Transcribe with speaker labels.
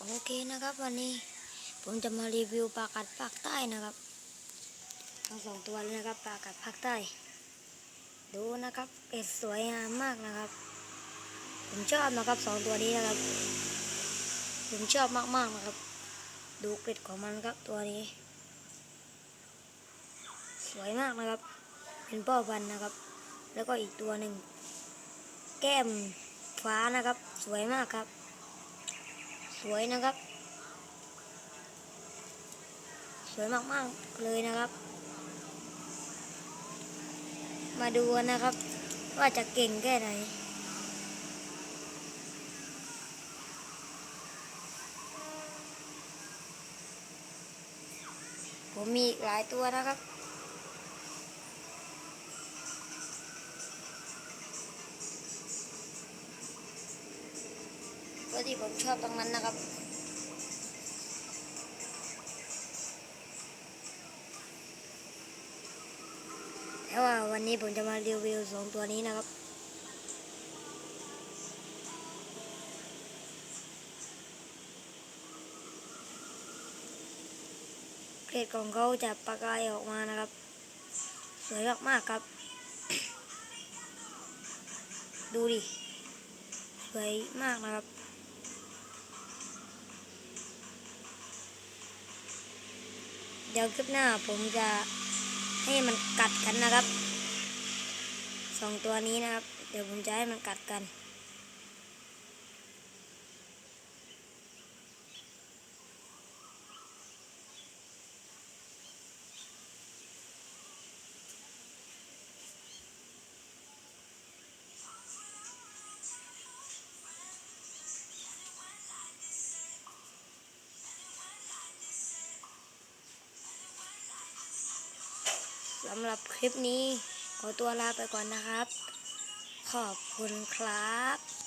Speaker 1: โอเคนะครับ วันนี้ผมจะมารีวิวปลากัดภาคใต้นะครับ ทั้งสองตัวเลยนะครับปลากัดภาคใต้ ดูนะครับเป็ดสวยงามมากนะครับ ผมชอบนะครับสองตัวนี้นะครับ ผมชอบมากๆนะครับ ดูเกล็ดของมันครับตัวนี้ สวยมากนะครับ เป็นพ่อพันธุ์นะครับ แล้วก็อีกตัวหนึ่งแก้มฟ้านะครับ สวยมากครับ สวยนะครับ สวยมากๆเลยนะครับ มาดูนะครับ ว่าจะเก่งแค่ไหนผมมีหลายตัวนะครับ ที่ผมชอบตรงนั้นนะครับแต่ว่าวันนี้ผมจะมารีวิวสองตัวนี้นะครับ เกรดของเขาจะประกายออกมานะครับ สวยมากๆครับ ดูดิ สวยมากนะครับ เดี๋ยวคลิปหน้าผมจะให้มันกัดกันนะครับสองตัวนี้นะครับ เดี๋ยวผมจะให้มันกัดกัน สำหรับคลิปนี้ขอตัวลาไปก่อนนะครับ ขอบคุณครับ